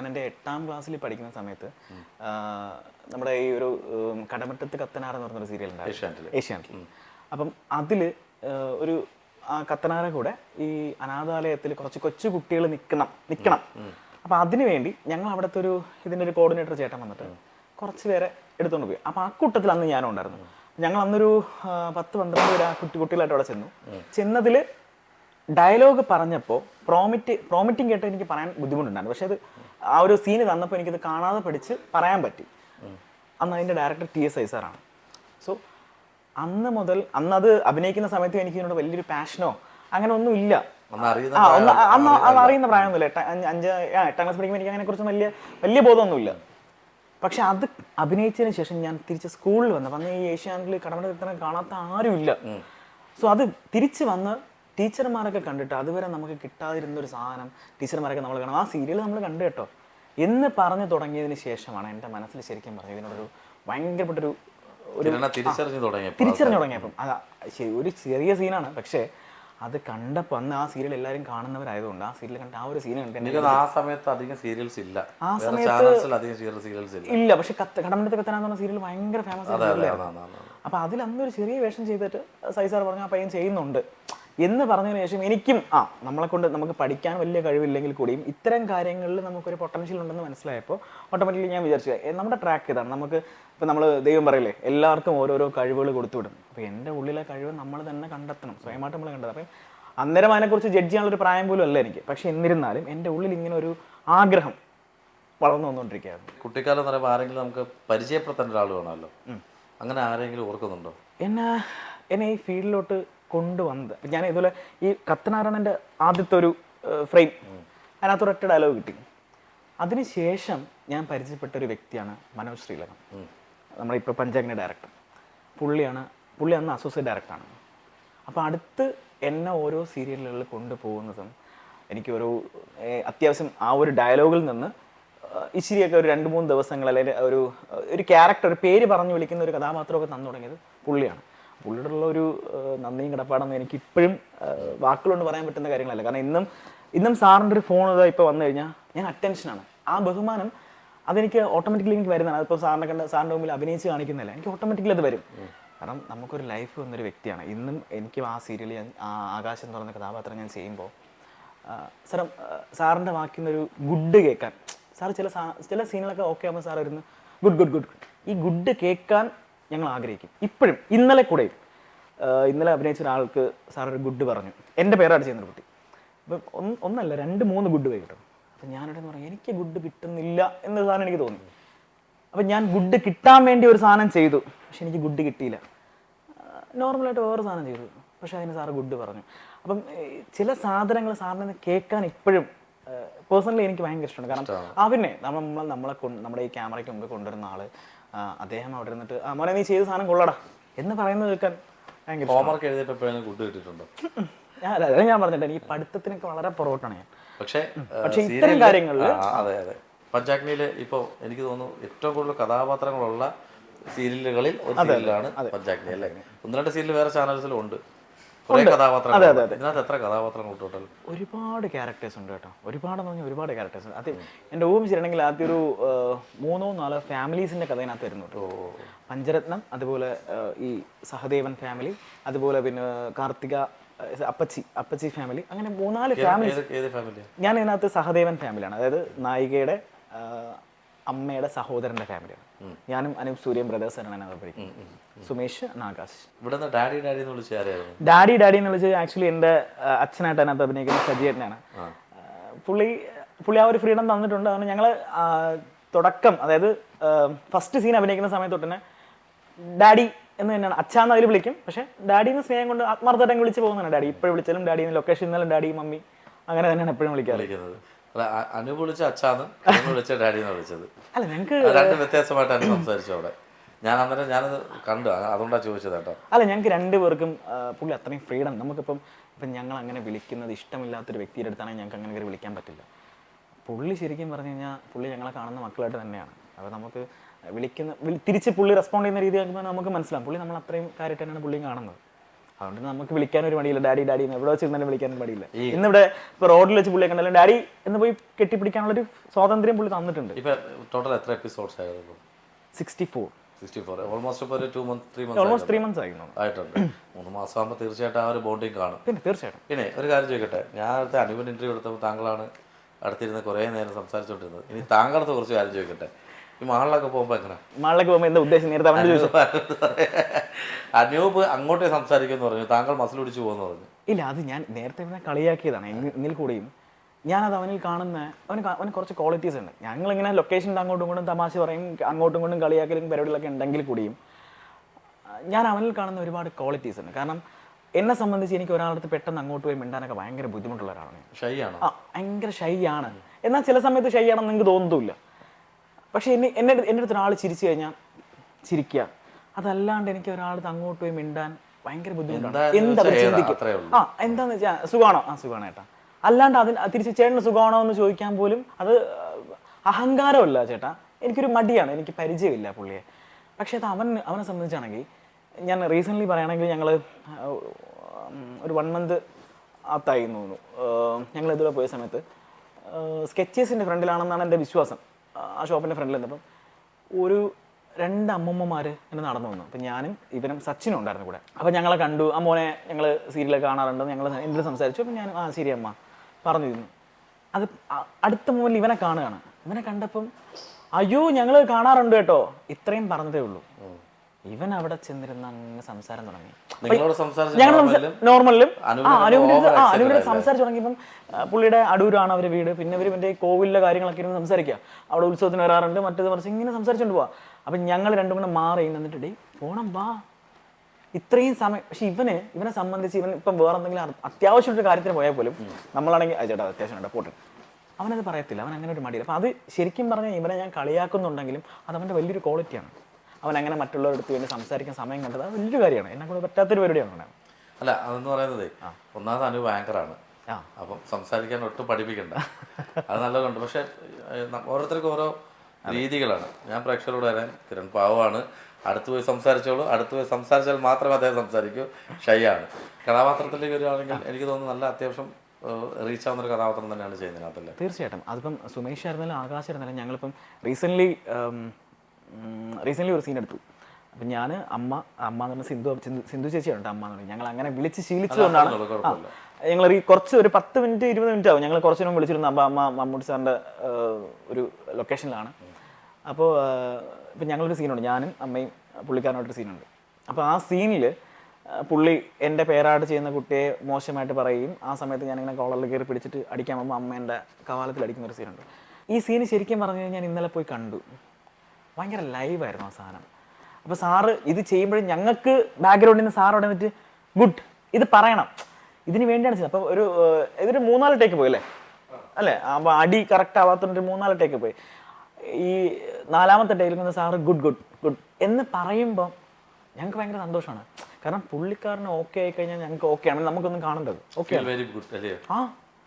ഞാൻ എന്റെ എട്ടാം ക്ലാസ്സിൽ പഠിക്കുന്ന സമയത്ത് നമ്മുടെ ഈ ഒരു കടമറ്റത്ത് കത്തനാർ എന്ന് പറഞ്ഞൊരു സീരിയൽ ഉണ്ടായിരുന്നു. ഏഷ്യാനെറ്റിൽ അപ്പം അതിൽ ഒരു ആ കത്തനാരെ കൂടെ ഈ അനാഥാലയത്തിൽ കുറച്ച് കൊച്ചു കുട്ടികൾ നിൽക്കണം നിൽക്കണം അപ്പം അതിനു വേണ്ടി ഞങ്ങൾ അവിടുത്തെ ഒരു ഇതിന്റെ ഒരു കോർഡിനേറ്റർ ചേട്ടൻ വന്നിട്ട് കുറച്ച് പേരെ എടുത്തുകൊണ്ട് പോയി. അപ്പം ആ കൂട്ടത്തിൽ അന്ന് ഞാനും ഉണ്ടായിരുന്നു. ഞങ്ങൾ അന്നൊരു പത്ത് പന്ത്രണ്ട് പേര് ആ കുട്ടി കുട്ടികളായിട്ട് അവിടെ ചെന്നു. ചെന്നതിൽ ഡയലോഗ് പറഞ്ഞപ്പോൾ പ്രോമിറ്റ് പ്രോമിറ്റിംഗ് കേട്ട് എനിക്ക് പറയാൻ ബുദ്ധിമുട്ടുണ്ടായിരുന്നു. പക്ഷേ അത് ആ ഒരു സീന് തന്നപ്പോൾ എനിക്കത് കാണാതെ പഠിച്ച് പറയാൻ പറ്റി. അന്ന് അതിന്റെ ഡയറക്ടർ ടി എസ് ഐ സാറാണ് സോ അന്ന് മുതൽ അന്ന് അത് അഭിനയിക്കുന്ന സമയത്ത് എനിക്ക് ഇതിനോട് വലിയൊരു പാഷനോ അങ്ങനെ ഒന്നും ഇല്ല. അന്ന് അത് അറിയുന്ന പ്രായമൊന്നുമില്ല. എട്ട- അഞ്ച് എട്ടാം ക്ലാസ് പഠിക്കുമ്പോൾ എനിക്ക് അങ്ങനെ കുറിച്ച് വലിയ വലിയ ബോധമൊന്നുമില്ല. പക്ഷെ അത് അഭിനയിച്ചതിന് ശേഷം ഞാൻ തിരിച്ച് സ്കൂളിൽ വന്നപ്പോൾ അന്ന് ഈ ഏഷ്യാനെറ്റിൽ കടമടത്തിന് കാണാത്ത ആരുമില്ല. സോ അത് തിരിച്ച് വന്ന് ടീച്ചർമാരൊക്കെ കണ്ടിട്ട്? അതുവരെ നമുക്ക് കിട്ടാതിരുന്ന ഒരു സാധനം ടീച്ചർമാരൊക്കെ നമ്മൾ കാണാം. ആ സീരിയൽ നമ്മൾ കണ്ടു കേട്ടോ. എന്ന് പറഞ്ഞു തുടങ്ങിയതിന് ശേഷമാണ് എന്റെ മനസ്സിൽ ശരിക്കും പറഞ്ഞത് ഇതിനോടൊരു ഭയങ്കരപ്പെട്ടൊരു ഒരു തിരിച്ചറിഞ്ഞു തുടങ്ങിയപ്പം. അതാ ശരി ഒരു ചെറിയ സീനാണ് പക്ഷേ അത് കണ്ടപ്പോൾ അന്ന് ആ സീരിയൽ എല്ലാവരും കാണുന്നവരായതുകൊണ്ട് ആ സീരിയൽ കണ്ട ആ ഒരു സീൻ കണ്ട് എന്നെ ആ സമയത്ത് അധികം സീരിയൽസ് ഇല്ല. ആ സമയത്ത് അധികം സീരിയൽസ് ഇല്ല. ഇല്ല. പക്ഷെ കത്ത് കടമറ്റത്ത് കത്തനാന്ന് പറഞ്ഞ സീരിയൽ ഭയങ്കര ഫേമസ് ആയിരുന്നു. അപ്പൊ അതിൽ അന്നൊരു ചെറിയ വേഷം ചെയ്തിട്ട് സൈസാർ പറഞ്ഞു ആ പയ്യൻ ചെയ്യുന്നുണ്ട്. എന്ന് പറഞ്ഞതിന് ശേഷം എനിക്കും ആ നമ്മളെ കൊണ്ട് നമുക്ക് പഠിക്കാൻ വലിയ കഴിവില്ലെങ്കിൽ കൂടിയും ഇത്തരം കാര്യങ്ങളിൽ നമുക്കൊരു പൊട്ടൻഷ്യൽ ഉണ്ടെന്ന് മനസ്സിലായപ്പോൾ ഓട്ടോമാറ്റിക്കലി ഞാൻ വിചാരിച്ചു "ഏ, നമ്മുടെ ട്രാക്ക് ഇതാണ്. നമുക്ക് ഇപ്പം നമ്മൾ ദൈവം പറയില്ലേ എല്ലാവർക്കും ഓരോരോ കഴിവുകൾ കൊടുത്തുവിടും അപ്പോൾ എന്റെ ഉള്ളിലെ കഴിവ് നമ്മൾ തന്നെ കണ്ടെത്തണം സ്വയമായിട്ട് നമ്മൾ കണ്ടത് അപ്പം അന്നേരം അതിനെക്കുറിച്ച് ജഡ്ജ് ചെയ്യാനുള്ള ഒരു പ്രായം പോലും അല്ല എനിക്ക്. പക്ഷേ എന്നിരുന്നാലും എന്റെ ഉള്ളിൽ ഇങ്ങനെ ഒരു ആഗ്രഹം വളർന്നു വന്നുകൊണ്ടിരിക്കുകയായിരുന്നു കുട്ടിക്കാലം എന്ന് പറയുമ്പോൾ ആരെങ്കിലും നമുക്ക് പരിചയപ്പെടുത്തേണ്ട ഒരാൾ വേണമല്ലോ. അങ്ങനെ ആരെങ്കിലും ഓർക്കുന്നുണ്ടോ? എന്നെ എന്നെ ഈ ഫീൽഡിലോട്ട് കൊണ്ടുവന്നത്. ഞാൻ ഇതുപോലെ ഈ കത്തനാരായണന്റെ ആദ്യത്തെ ഒരു ഫ്രെയിം അതിനകത്ത് ഒരൊറ്റ ഡയലോഗ് കിട്ടി. അതിനുശേഷം ഞാൻ പരിചയപ്പെട്ട ഒരു വ്യക്തിയാണ് മനോജ് ശ്രീലകൻ നമ്മളിപ്പോൾ പഞ്ചാബിന്റെ പഞ്ചാഗ്നി ഡയറക്ടർ പുള്ളിയാണ് പുള്ളി അന്ന് അസോസിയേറ്റ് ഡയറക്ടറാണ് അപ്പോൾ അടുത്ത് എന്നെ ഓരോ സീരിയലുകളിൽ കൊണ്ടുപോകുന്നതും എനിക്ക് ഒരു അത്യാവശ്യം ആ ഒരു ഡയലോഗിൽ നിന്ന് ഇച്ചിരിയൊക്കെ ഒരു രണ്ട് മൂന്ന് ദിവസങ്ങൾ അല്ലെങ്കിൽ ഒരു ഒരു ക്യാരക്ടർ ഒരു പേര് പറഞ്ഞു വിളിക്കുന്ന ഒരു കഥാപാത്രമൊക്കെ തന്നു തുടങ്ങിയത് പുള്ളിയാണ്. പുള്ളിയോടുള്ള ഒരു നന്ദിയും കിടപ്പാടെന്ന് എനിക്ക് ഇപ്പോഴും വാക്കുകളൊന്നും പറയാൻ പറ്റുന്ന കാര്യങ്ങളല്ല. കാരണം ഇന്നും ഇന്നും സാറിന്റെ ഒരു ഫോൺ ഇതാ ഇപ്പോൾ വന്നു കഴിഞ്ഞാൽ ഞാൻ അറ്റൻഷനാണ്. ആ ബഹുമാനം അതെനിക്ക് ഓട്ടോമാറ്റിക്കലി എനിക്ക് വരുന്നതാണ്. അതിപ്പോൾ സാറിനെ കണ്ട് സാറിന്റെ മുമ്പിൽ അഭിനയിച്ച് കാണിക്കുന്നില്ല എനിക്ക് ഓട്ടോമാറ്റിക്കലി അത് വരും. കാരണം നമുക്കൊരു ലൈഫ് വന്നൊരു വ്യക്തിയാണ്. ഇന്നും എനിക്ക് ആ സീരിയൽ ഞാൻ ആ ആകാശം എന്ന് പറയുന്ന കഥാപാത്രം ഞാൻ ചെയ്യുമ്പോൾ സാറും സാറിന്റെ വാക്കിൽ നിന്നൊരു ഗുഡ് കേൾക്കാൻ സാർ ചില ചില സീനുകളൊക്കെ ഓക്കെ ആകുമ്പോൾ സാർ വരുന്നു ഗുഡ് ഗുഡ് ഗുഡ്. ഈ ഗുഡ് കേൾക്കാൻ ഞങ്ങൾ ആഗ്രഹിക്കും ഇപ്പോഴും ഇന്നലെ കൂടെ ഇന്നലെ അഭിനയിച്ച ഒരാൾക്ക് സാർ ഒരു ഗുഡ് പറഞ്ഞു. എന്റെ പേരാണ് ചെയ്യുന്ന കുട്ടി. അപ്പം ഒന്ന് ഒന്നല്ല രണ്ട് മൂന്ന് ഗുഡ് പോയി കിട്ടും. അപ്പം ഞാനിവിടെ പറഞ്ഞു എനിക്ക് ഗുഡ് കിട്ടുന്നില്ല എന്ന സാധനം എനിക്ക് തോന്നി. അപ്പം ഞാൻ ഗുഡ് കിട്ടാൻ വേണ്ടി ഒരു സാധനം ചെയ്തു. പക്ഷെ എനിക്ക് ഗുഡ് കിട്ടിയില്ല. നോർമലായിട്ട് വേറെ സാധനം ചെയ്തു. പക്ഷെ അതിന് സാറ് ഗുഡ് പറഞ്ഞു. അപ്പം ചില സാധനങ്ങൾ സാറിന് കേൾക്കാൻ ഇപ്പോഴും പേഴ്സണലി എനിക്ക് ഭയങ്കര ഇഷ്ടമാണ്. കാരണം ആ പിന്നെ നമ്മൾ നമ്മളെ കൊണ്ട് നമ്മുടെ ഈ ക്യാമറയ്ക്ക് മുമ്പ് കൊണ്ടുവരുന്ന ആൾ അദ്ദേഹം അവിടെ ഇരുന്നിട്ട് ആ മോനെ നീ ചെയ്ത സാധനം കൊള്ളടാ. എന്ന് പറയുന്നത് കേൾക്കാൻ. ഹോംവർക്ക് കിട്ടിയിട്ടുണ്ടോ? ഞാൻ അതെ ഞാൻ പറഞ്ഞിട്ട് എനിക്ക് പഠിത്തത്തിനൊക്കെ വളരെ പുറകോട്ടാണ് ഞാൻ. പക്ഷേ പക്ഷേ ഇത്തരം കാര്യങ്ങളിൽ അതെ അതെ. പഞ്ചാഗ്നിയിലെ ഇപ്പോൾ എനിക്ക് തോന്നുന്നു ഏറ്റവും കൂടുതൽ കഥാപാത്രങ്ങളുള്ള സീരിയലുകളിൽ ഒരു സീരിയലാണ് പഞ്ചാഗ്നി അല്ലേ? ഒന്ന് രണ്ട് സീരിയൽ വേറെ ചാനൽസിലും ഉണ്ട്. കുറേ കഥാപാത്രങ്ങൾ അതെ എത്ര കഥാപാത്രങ്ങൾ ടോട്ടൽ ഒരുപാട് ക്യാരക്ടേഴ്സ് ഉണ്ട് കേട്ടോ. ഒരുപാട് പറഞ്ഞാൽ ഒരുപാട് ക്യാരക്ടേഴ്സ് ഉണ്ട് അത് എന്റെ ഊഹിച്ചിട്ടുണ്ടെങ്കിൽ ആദ്യം ഒരു മൂന്നോ നാലോ ഫാമിലീസിന്റെ കഥ ഇതിനകത്ത് വരുന്നു കേട്ടോ പഞ്ചരത്നം അതുപോലെ ഈ സഹദേവൻ ഫാമിലി അതുപോലെ പിന്നെ കാർത്തിക അപ്പച്ചി അപ്പച്ചി ഫാമിലി അങ്ങനെ മൂന്നാൽ ഫാമിലി ഞാൻ ഇതിനകത്ത് സഹദേവൻ ഫാമിലിയാണ് അതായത് നായികയുടെ അമ്മയുടെ സഹോദരന്റെ ഫാമിലിയാണ് ഞാനും അനൂപ് സൂര്യൻ അതിനകത്ത് പഠിക്കുന്നത് സുമേഷ് നാഗാശ് ഇവിടെ ഡാഡി ഡാഡി എന്ന് വിളിച്ചത് ഡാഡി ഡാഡി എന്ന് വിളിച്ചത് ആക്ച്വലി എന്റെ അച്ഛനായിട്ട് അതിനകത്ത് അഭിനയിക്കുന്ന സജിയേട്ടനാണ് പുള്ളി പുള്ളി ആ ഒരു ഫ്രീഡം തന്നിട്ടുണ്ട്. അതുകൊണ്ട് ഞങ്ങൾ തുടക്കം അതായത് ഫസ്റ്റ് സീൻ അഭിനയിക്കുന്ന സമയത്ത് തൊട്ട് തന്നെ ഡാഡി എന്ന് തന്നെയാണ്. അച്ഛാന്ന് അതിൽ വിളിക്കും. പക്ഷേ ഡാഡി എന്ന് സ്നേഹം കൊണ്ട് ആത്മാർത്ഥമായിട്ട് വിളിച്ച് പോകുന്നതാണ്. ഡാഡി ഇപ്പോഴും വിളിച്ചാലും ഡാഡി ലൊക്കേഷൻ ഇന്നാലും ഡാഡി മമ്മി അങ്ങനെ തന്നെയാണ് എപ്പോഴും വിളിക്കാറ്. അനു വിളിച്ച അച്ഛാന്ന് അനു വിളിച്ച ഡാഡി എന്ന് വിളിച്ചത്. അല്ല ഞങ്ങൾക്ക് രണ്ട് വ്യത്യാസമായിട്ടാണ് സംസാരിച്ചു അവിടെ. ഞാൻ അന്നേരം ഞാനത് കണ്ടു അതുകൊണ്ടാണ് ചോദിച്ചത് കേട്ടോ. അല്ല ഞങ്ങൾക്ക് രണ്ടുപേർക്കും പുള്ളി അത്രയും ഫ്രീഡം നമുക്കിപ്പം ഇപ്പം ഞങ്ങൾ അങ്ങനെ വിളിക്കുന്നത് ഇഷ്ടമില്ലാത്തൊരു വ്യക്തിയുടെ അടുത്താണെങ്കിൽ ഞങ്ങൾക്ക് അങ്ങനെ കയറി വിളിക്കാൻ പറ്റില്ല. പുള്ളി ശരിക്കും പറഞ്ഞു കഴിഞ്ഞാൽ പുള്ളി ഞങ്ങളെ കാണുന്ന മക്കളായിട്ട് തന്നെയാണ്. അപ്പോൾ നമുക്ക് വിളിക്കുന്ന വിളി- തിരിച്ച് പുള്ളി റെസ്പോണ്ട് ചെയ്യുന്ന രീതി നമുക്ക് മനസ്സിലാവും. പുള്ളി നമ്മൾ അത്രയും കാര്യമായിട്ട് തന്നെയാണ് പുള്ളിയും കാണുന്നത്. അതുകൊണ്ട് നമുക്ക് വിളിക്കാൻ ഒരു മടിയില്ല. ഡാഡി ഡാഡി എന്ന് എവിടെ വെച്ചിരുന്നാലും വിളിക്കാനും വിളിക്കാൻ മടിയില്ല ഇന്നിവിടെ ഇപ്പൊ റോഡിൽ വെച്ച് പുള്ളിയെ കണ്ടാലും ഡാഡി എന്ന് പോയി കെട്ടിപ്പിടിക്കാനുള്ള ഒരു സ്വാതന്ത്ര്യം പുള്ളി തന്നിട്ടുണ്ട്. ഇപ്പൊ ടോട്ടൽ എത്ര എപ്പിസോഡ്സ് ആയിരുന്നു സിക്സ്റ്റി ഫോർ ഓൾമോസ്റ്റ് ഇപ്പോൾ ഒരു two month three month almost three months ആയിരുന്നു ആയിട്ടുണ്ട്. മൂന്ന് മാസം ആകുമ്പോൾ തീർച്ചയായിട്ടും ആ ഒരു ബോണ്ടിങ് കാണും. പിന്നെ തീർച്ചയായിട്ടും. പിന്നെ ഒരു കാര്യം ചോദിക്കട്ടെ. ഞാൻ അടുത്ത അനുപൻ ഇന്റർവ്യൂ എടുത്തപ്പോൾ താങ്കളാണ് അടുത്തിരുന്ന് കുറേ നേരം സംസാരിച്ചുകൊണ്ടിരുന്നത് ഇനി താങ്കളുടെ കുറച്ച് കാര്യം ചോദിക്കട്ടെ. ഈ മാളിലൊക്കെ പോകുമ്പോൾ എങ്ങനെ? മാളിലൊക്കെ പോകുമ്പോൾ എന്താ ഉദ്ദേശം? നേരത്തെ അവന്റെ ചോദിച്ചു. അനൂപ് അങ്ങോട്ടേ സംസാരിക്കുമെന്ന് പറഞ്ഞു. താങ്കൾ മസിൽ പിടിച്ചു പോകുന്നു പറഞ്ഞു. ഇല്ല അത് ഞാൻ നേരത്തെ ഇവനെ കളിയാക്കിയതാണ്. എങ്കിൽ എങ്കിൽ കൂടിയും. ഞാനത് അവനിൽ കാണുന്ന അവന് കാ- അവന് കുറച്ച് ക്വാളിറ്റീസ് ഉണ്ട്. ഞങ്ങൾ ഇങ്ങനെ ലൊക്കേഷൻ അങ്ങോട്ടും ഇങ്ങോട്ടും തമാശ പറയും അങ്ങോട്ടും ഇങ്ങോട്ടും കളിയാക്കലും പരിപാടികളൊക്കെ ഉണ്ടെങ്കിൽ കൂടിയും ആ, ഞാൻ അവനിൽ കാണുന്ന ഒരുപാട് ക്വാളിറ്റീസ് ഉണ്ട്. കാരണം എന്നെ സംബന്ധിച്ച് എനിക്ക് ഒരാളടുത്ത് പെട്ടെന്ന് അങ്ങോട്ട് പോയി മിണ്ടാനൊക്കെ ഭയങ്കര ബുദ്ധിമുട്ടുള്ള ഒരാളാണ് ഞാൻ. ഷൈ ആണോ? ആ ഭയങ്കര ഷൈ ആണ്. എന്നാൽ ചില സമയത്ത് ഷൈ ആണെന്ന് നിങ്ങൾക്ക് തോന്നുന്നില്ല പക്ഷെ എന്നെ എന്നെ എന്റെ അടുത്ത് ഒരാൾ ചിരിച്ചു കഴിഞ്ഞാൽ ചിരിക്കുക അതല്ലാണ്ട് എനിക്ക് ഒരാൾ അങ്ങോട്ട് പോയി മിണ്ടാൻ ഭയങ്കര ബുദ്ധിമുട്ടാണ്. എന്താ? ചിന്തിക്കും. ആ എന്താന്ന് വെച്ചാൽ സുഖമാണോ ആ സുഖമാണ് ഏട്ടാ. അല്ലാണ്ട് അതിന് തിരിച്ച് ചേട്ടന് സുഖമാണോ എന്ന് ചോദിക്കാൻ പോലും അത് അഹങ്കാരമല്ല ചേട്ടാ. എനിക്കൊരു മടിയാണ്. എനിക്ക് പരിചയമില്ല പുള്ളിയെ. പക്ഷേ അത് അവൻ അവനെ സംബന്ധിച്ചാണെങ്കിൽ ഞാൻ റീസെന്റ്ലി പറയുകയാണെങ്കിൽ ഞങ്ങൾ ഒരു വൺ മന്ത് തോന്നുന്നു ഞങ്ങൾ ഇതുവരെ പോയ സമയത്ത് സ്കെച്ചേഴ്സിന്റെ ഫ്രണ്ടിലാണെന്നാണ് എന്റെ വിശ്വാസം. ആ ഷോപ്പിന്റെ ഫ്രണ്ടിൽ നിന്നപ്പം ഒരു രണ്ട് അമ്മമ്മമാർ എന്നെ നടന്നു വന്നു. അപ്പം ഞാനും ഇവനും സച്ചിനും ഉണ്ടായിരുന്നു കൂടെ. അപ്പം ഞങ്ങളെ കണ്ടു. ആ മോനെ ഞങ്ങൾ സീരിയലൊക്കെ കാണാറുണ്ട്. ഞങ്ങൾ എന്തിനും സംസാരിച്ചു. അപ്പം ഞാൻ ആ ശരി അമ്മ. പറഞ്ഞിരുന്നു അത് അ- അടുത്ത മോനിൽ ഇവനെ കാണുകയാണ്. ഇവനെ കണ്ടപ്പം അയ്യോ ഞങ്ങൾ കാണാറുണ്ട് കേട്ടോ. ഇത്രയും പറഞ്ഞതേ ഉള്ളൂ. ഇവൻ അവിടെ ചെന്നിരുന്ന് അങ്ങ് സംസാരം തുടങ്ങി. ഞങ്ങൾ നോർമലിലും അനുവിന്റെ തുടങ്ങിയപ്പം പുള്ളിയുടെ അടൂരാണ് അവരുടെ വീട്. പിന്നെ ഇവർ മറ്റേ കോവിലിലെ കാര്യങ്ങളൊക്കെ ഇരുന്ന് സംസാരിക്കുക. അവിടെ ഉത്സവത്തിന് വരാറുണ്ട് മറ്റേത് മറിച്ച് ഇങ്ങനെ സംസാരിച്ചുകൊണ്ട് പോവാ. അപ്പം ഞങ്ങൾ രണ്ടും കൂടെ മാറി നിന്നിട്ട് ഡേ പോണം വാ. ഇത്രയും സമയം പക്ഷെ ഇവന് ഇവനെ സംബന്ധിച്ച് ഇവൻ ഇപ്പം വേറെ എന്തെങ്കിലും ഒരു കാര്യത്തിന് പോയാൽ പോലും നമ്മളാണെങ്കിൽ "ആ ചേട്ടാ അത്യാവശ്യമുണ്ട് പോട്ടെ. അവനത് പറയത്തില്ല അവൻ അങ്ങനെ ഒരു മടിയില്ല. അപ്പം അത് ശരിക്കും പറഞ്ഞാൽ ഇവനെ ഞാൻ കളിയാക്കുന്നുണ്ടെങ്കിലും അത് അവന്റെ വലിയൊരു ക്വാളിറ്റിയാണ് അവൻ അങ്ങനെ മറ്റുള്ളവരടുത്ത് വേണ്ടി സംസാരിക്കാൻ സമയം കണ്ടത് അത് വലിയൊരു കാര്യമാണ്. എന്നെ കൊണ്ട് പറ്റാത്തൊരു പരിപാടിയാണ് അല്ല അതെന്ന് പറയുന്നത് ഒന്നാമത് അനു ബാങ്കറാണ് അപ്പം സംസാരിക്കാൻ ഒട്ടും പഠിപ്പിക്കണ്ട. അത് നല്ലതുണ്ട്. പക്ഷെ ഓരോരുത്തർക്കും ഓരോ രീതികളാണ്. ഞാൻ പ്രേക്ഷകരോട് വരാൻ കിരൺ പാവമാണ്. അടുത്ത് പോയി സംസാരിച്ചോളൂ. അടുത്ത് പോയി സംസാരിച്ചാൽ മാത്രമേ അദ്ദേഹം സംസാരിക്കൂ. ഷൈ ആണ് കഥാപാത്രത്തിലേക്ക് വരികയാണെങ്കിൽ എനിക്ക് തോന്നുന്നു നല്ല അത്യാവശ്യം റീച്ച് ആവുന്ന ഒരു കഥാപാത്രം തന്നെയാണ് ചെയ്യുന്നത് തീർച്ചയായിട്ടും. അതിപ്പം സുമേഷ് ആയിരുന്നാലും ആകാശ് ആയിരുന്നാലും ഞങ്ങളിപ്പം റീസെന്റ്ലി റീസെന്റ്ലി ഒരു സീൻ എടുത്തു. അപ്പം ഞാൻ അമ്മ അമ്മ എന്ന് പറഞ്ഞ സിന്ധു സിന്ധു- ചേച്ചിയാണ് അമ്മ എന്ന് പറഞ്ഞത് ഞങ്ങൾ അങ്ങനെ വിളിച്ച് ശീലിച്ചതുകൊണ്ടാണ് കുഴപ്പമില്ല. ഞങ്ങൾ കുറച്ച് ഒരു പത്ത് മിനിറ്റ് ഇരുപത് മിനിറ്റ് ആവും. ഞങ്ങൾ കുറച്ച് മുമ്പ് വിളിച്ചിരുന്നു അമ്മ അമ്മ മമ്മൂട്ടി സാറിന്റെ ഒരു ലൊക്കേഷനിലാണ് അപ്പോൾ ഇപ്പം ഞങ്ങളൊരു സീനുണ്ട് ഞാനും അമ്മയും പുള്ളിക്കാരനായിട്ടൊരു സീനുണ്ട് അപ്പോൾ ആ സീനിൽ പുള്ളി എന്റെ പേരാട് ചെയ്യുന്ന കുട്ടിയെ മോശമായിട്ട് പറയുകയും ആ സമയത്ത് ഞാനിങ്ങനെ കോളറിൽ കയറി പിടിച്ചിട്ട് അടിക്കാൻ പോകുമ്പോൾ അമ്മേന്റെ കവാലത്തിൽ അടിക്കുന്ന ഒരു സീനുണ്ട് ഈ സീന് ശരിക്കും പറഞ്ഞു കഴിഞ്ഞാൽ ഞാൻ ഇന്നലെ പോയി കണ്ടു. ഭയങ്കര ലൈവായിരുന്നു ആ സാധനം. അപ്പോൾ സാറ് ഇത് ചെയ്യുമ്പോഴും ഞങ്ങൾക്ക് ബാക്ക്ഗ്രൗണ്ടിൽ നിന്ന് സാർ വന്നിട്ട് ഗുഡ് ഇത് പറയണം. ഇതിന് വേണ്ടിയാണ് ചെയ്തത്. അപ്പോൾ ഒരു ഇതൊരു മൂന്നാൽ ടേക്ക് പോയി അല്ലേ? അല്ലേ? അപ്പോൾ അടി കറക്റ്റ് ആവാത്തൊരു മൂന്നാൽ ടേക്ക് പോയി. ഈ നാലാമത്തെ ടേക്കിൽ നിന്ന് സാറ് ഗുഡ് ഗുഡ് ഗുഡ് എന്ന് പറയുമ്പോൾ ഞങ്ങൾക്ക് ഭയങ്കര സന്തോഷമാണ്. കാരണം പുള്ളിക്കാരന് ഓക്കെ ആയി കഴിഞ്ഞാൽ ഞങ്ങൾക്ക് ഓക്കെ ആണ്. നമുക്കൊന്നും കാണേണ്ടത്. ഓക്കെ ആ.